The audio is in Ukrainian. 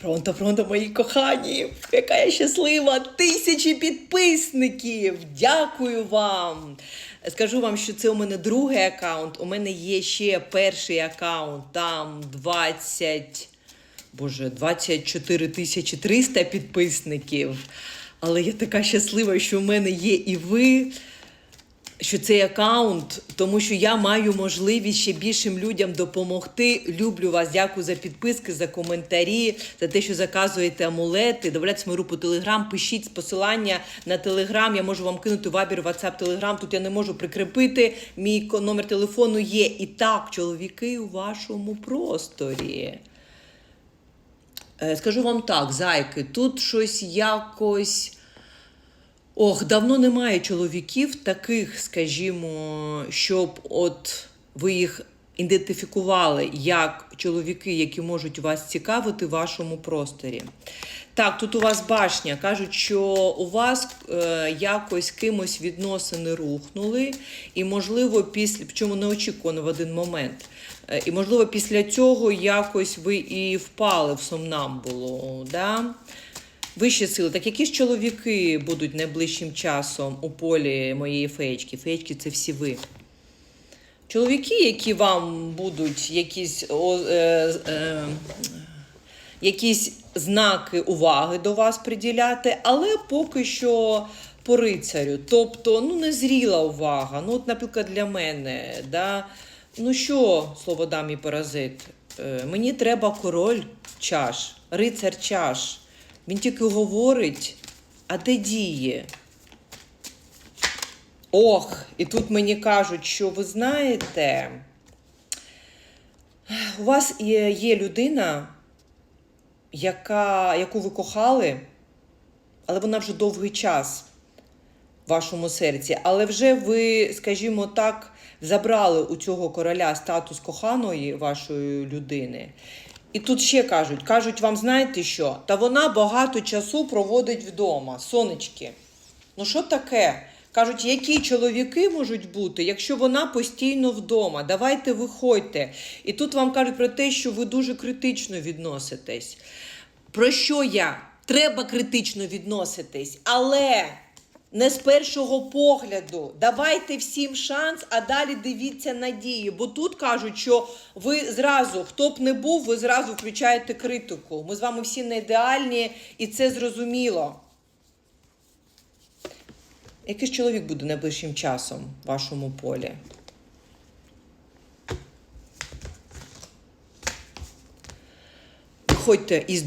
Пронто, пронто, мої кохані, яка я щаслива! Тисячі підписників! Дякую вам! Скажу вам, що це у мене другий аккаунт. У мене є ще перший аккаунт, там 20, боже, 24 тисячі 300 підписників. Але я така щаслива, що в мене є і ви що цей аккаунт, тому що я маю можливість ще більшим людям допомогти. Люблю вас, дякую за підписки, за коментарі, за те, що заказуєте амулети. Добавляйте мою групу Телеграм, пишіть посилання на Телеграм. Я можу вам кинути вабір, WhatsApp, Телеграм. Тут я не можу прикріпити. Мій номер телефону є. І так, чоловіки у вашому просторі. Е, Скажу вам так, зайки, тут щось якось. Ох, давно немає чоловіків таких, скажімо, щоб от ви їх ідентифікували як чоловіки, які можуть вас цікавити в вашому просторі. Так, тут у вас башня. Кажуть, що у вас е, якось кимось відносини рухнули, і, можливо, після чому неочікувано в один момент. Е, і, можливо, після цього якось ви і впали в сомнамбулу. Да? Вищі сили, так які ж чоловіки будуть найближчим часом у полі моєї феєчки? Феєчки це всі ви. Чоловіки, які вам будуть якісь, о, е, е, якісь знаки уваги до вас приділяти, але поки що по рицарю. Тобто, ну, незріла увага. Ну, от, наприклад, для мене. Да? Ну що, слово дам і паразит? Е, мені треба король чаш, рицар чаш. Він тільки говорить, а де діє? Ох, і тут мені кажуть, що ви знаєте, у вас є, людина, яка, яку ви кохали, але вона вже довгий час в вашому серці. Але вже ви, скажімо так, забрали у цього короля статус коханої вашої людини. І тут ще кажуть, кажуть вам, знаєте що? Та вона багато часу проводить вдома, сонечки. Ну що таке? Кажуть, які чоловіки можуть бути, якщо вона постійно вдома? Давайте виходьте. І тут вам кажуть про те, що ви дуже критично відноситесь. Про що я? Треба критично відноситись, але не з першого погляду. Давайте всім шанс, а далі дивіться надії. Бо тут кажуть, що ви зразу, хто б не був, ви зразу включаєте критику. Ми з вами всі не ідеальні, і це зрозуміло. Який ж чоловік буде найближчим часом в вашому полі? Виходьте із